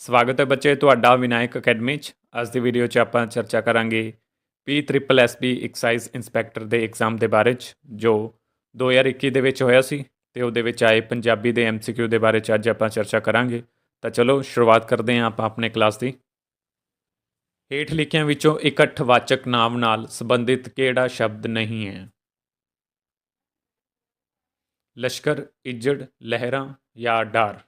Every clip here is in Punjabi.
ਸਵਾਗਤ ਹੈ ਬੱਚੇ ਤੁਹਾਡਾ ਵਿਨਾਇਕ ਅਕੈਡਮੀ 'ਚ। ਅੱਜ ਦੀ ਵੀਡੀਓ 'ਚ ਆਪਾਂ ਚਰਚਾ ਕਰਾਂਗੇ P triple S B excise inspector ਦੇ ਐਗਜ਼ਾਮ ਦੇ ਬਾਰੇ 'ਚ, ਜੋ 2021 ਦੇ ਵਿੱਚ ਹੋਇਆ ਸੀ ਤੇ ਉਹਦੇ ਵਿੱਚ ਆਏ ਪੰਜਾਬੀ ਦੇ ਐਮਸੀਕਿਊ ਦੇ ਬਾਰੇ 'ਚ ਅੱਜ ਆਪਾਂ ਚਰਚਾ ਕਰਾਂਗੇ। ਤਾਂ ਚਲੋ, ਸ਼ੁਰੂਆਤ ਕਰਦੇ ਹਾਂ ਆਪਾਂ ਆਪਣੇ ਕਲਾਸ ਦੀ। ਹੇਠ ਲਿਖਿਆਂ ਵਿੱਚੋਂ ਇਕੱਠ ਵਾਚਕ ਨਾਮ ਨਾਲ ਸੰਬੰਧਿਤ ਕਿਹੜਾ ਸ਼ਬਦ ਨਹੀਂ ਹੈ? ਲਸ਼ਕਰ, ਇੱਜੜ, ਲਹਿਰਾਂ ਜਾਂ ਡਰ?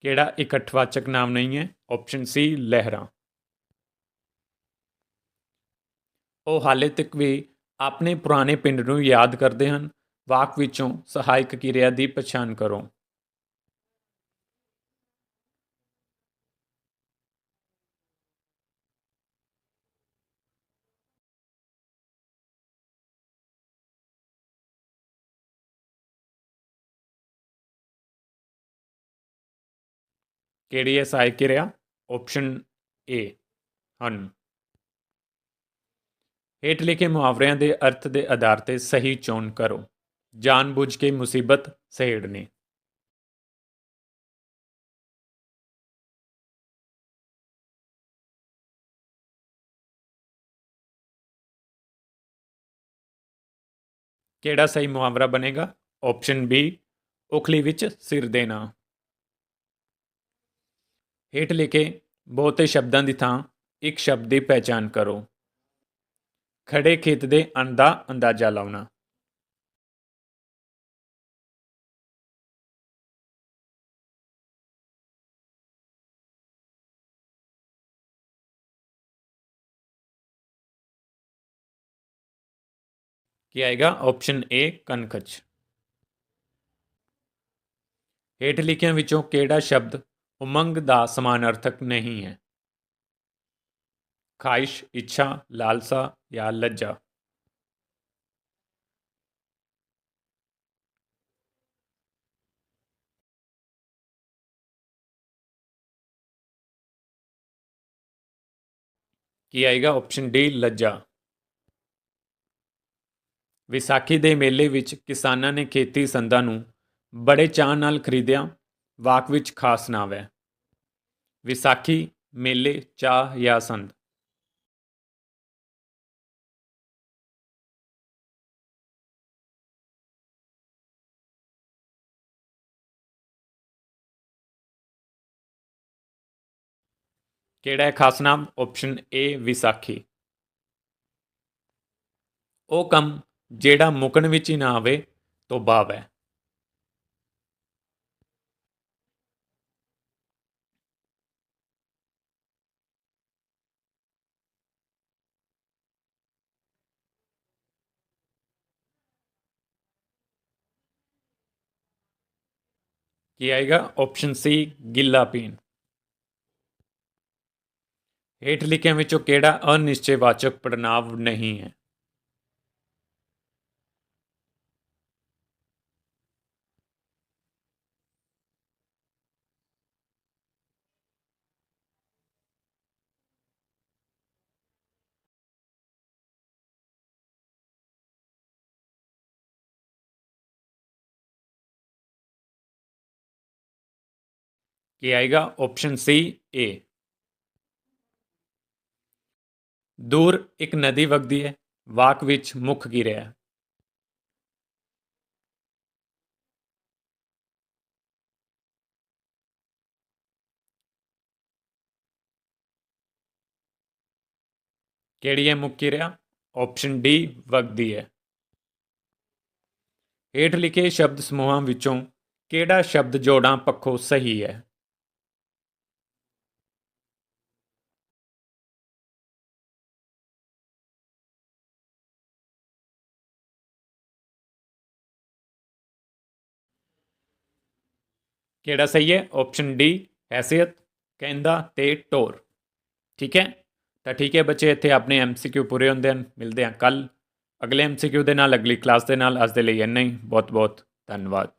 ਕਿਹੜਾ ਇਕੱਠਵਾਚਕ ਨਾਮ ਨਹੀਂ ਹੈ? ਆਪਸ਼ਨ ਸੀ ਲਹਿਰਾਂ। ਉਹ ਹਾਲੇ ਤੱਕ ਵੀ ਆਪਣੇ ਪੁਰਾਣੇ ਪਿੰਡ ਨੂੰ ਯਾਦ ਕਰਦੇ ਹਨ। ਵਾਕ ਵਿੱਚੋਂ ਸਹਾਇਕ ਕਿਰਿਆ ਦੀ ਪਛਾਣ ਕਰੋ। ਕਿਹੜੀ ਹੈ ਸਹਾਇਕ ਕਿਰਿਆ ਆਪਸ਼ਨ ਏ ਹਨ ਹੇਠ ਲਿਖੇ ਮੁਹਾਵਰਿਆਂ ਦੇ ਅਰਥ ਦੇ ਆਧਾਰ ਤੇ ਸਹੀ ਚੋਣ ਕਰੋ ਜਾਣਬੁੱਝ ਕੇ ਮੁਸੀਬਤ ਸਹੇੜਨੀ ਕਿਹੜਾ ਸਹੀ ਮੁਹਾਵਰਾ ਬਣੇਗਾ ਆਪਸ਼ਨ ਬੀ ਉਖਲੀ ਵਿੱਚ ਸਿਰ ਦੇਣਾ ਹੇਠ ਲਿਖੇ ਬਹੁਤੇ ਸ਼ਬਦਾਂ ਦੀ ਥਾਂ ਇੱਕ ਸ਼ਬਦ ਦੀ ਪਹਿਚਾਣ ਕਰੋ। ਖੜੇ ਖੇਤ ਦੇ ਅੰਨ ਦਾ ਅੰਦਾਜ਼ਾ ਲਾਉਣਾ। ਕੀ ਆਏਗਾ? ਆਪਸ਼ਨ ਏ ਕਨਖਚ ਹੇਠ ਲਿਖਿਆਂ ਵਿੱਚੋਂ ਕਿਹੜਾ ਸ਼ਬਦ ਉਮੰਗ ਦਾ ਸਮਾਨਾਰਥਕ ਨਹੀਂ ਹੈ। ਖਾਇਸ਼ ਇੱਛਾ, ਲਾਲਸਾ ਜਾਂ ਲੱਜਾ ਕੀ ਆਏਗਾ? ਆਪਸ਼ਨ ਡੀ ਲੱਜਾ ਵਿਸਾਖੀ ਦੇ ਮੇਲੇ ਵਿੱਚ ਕਿਸਾਨਾਂ ਨੇ ਖੇਤੀ ਸੰਦਾਂ ਨੂੰ ਬੜੇ ਚਾਅ ਨਾਲ ਖਰੀਦਿਆ ਵਾਕ ਵਿੱਚ ਖਾਸ ਨਾਮ ਹੈ ਵਿਸਾਖੀ, ਮੇਲੇ, ਚਾਹ ਜਾਂ ਸੰਦ। ਕਿਹੜਾ ਹੈ ਖਾਸ ਨਾਮ? Option A Vaisakhi. ਉਹ ਕੰਮ ਜਿਹੜਾ ਮੁਕਣ ਵਿੱਚ ਹੀ ਨਾ ਆਵੇ, ਤੋਂ ਬਾਵ ਹੈ। ਕੀ ਆਏਗਾ? ਆਪਸ਼ਨ ਸੀ ਗਿੱਲਾ ਪੀਣ। ਹੇਠ ਲਿਖਿਆਂ ਵਿੱਚੋਂ ਕਿਹੜਾ ਅਨਿਸ਼ਚੈਵਾਚਕ ਪੜਨਾਵ ਨਹੀਂ ਹੈ? ਕੀ ਆਏਗਾ? ਆਪਸ਼ਨ ਸੀ ਏ ਦੂਰ ਇੱਕ ਨਦੀ ਵਗਦੀ ਹੈ, ਵਾਕ ਵਿੱਚ ਮੁੱਖ ਗਿਰਿਆ ਹੈ ਕਿਹੜੀ ਹੈ ਮੁੱਖ ਕਿਰਿਆ ਆਪਸ਼ਨ ਡੀ ਵਗਦੀ ਹੈ। ਹੇਠ ਲਿਖੇ ਸ਼ਬਦ ਸਮੂਹਾਂ ਵਿੱਚੋਂ ਕਿਹੜਾ ਸ਼ਬਦ ਜੋੜਾਂ ਪੱਖੋਂ ਸਹੀ ਹੈ? ਕਿਹੜਾ ਸਹੀ ਹੈ? ਆਪਸ਼ਨ ਡੀ ਹੈਸੀਅਤ, ਕਹਿੰਦਾ ਤੇ ਟੋਰ। ਠੀਕ ਹੈ? ਤਾਂ ਠੀਕ ਹੈ ਬੱਚੇ, ਇੱਥੇ ਆਪਣੇ ਐਮਸੀਕਿਊ ਪੂਰੇ ਹੁੰਦੇ ਹਨ। ਮਿਲਦੇ ਹਾਂ ਕੱਲ ਅਗਲੇ ਐਮਸੀਕਿਊ ਦੇ ਨਾਲ, ਅਗਲੀ ਕਲਾਸ ਦੇ ਨਾਲ। ਅੱਜ ਦੇ ਲਈ ਇੰਨਾ ਹੀ। ਬਹੁਤ ਬਹੁਤ ਧੰਨਵਾਦ।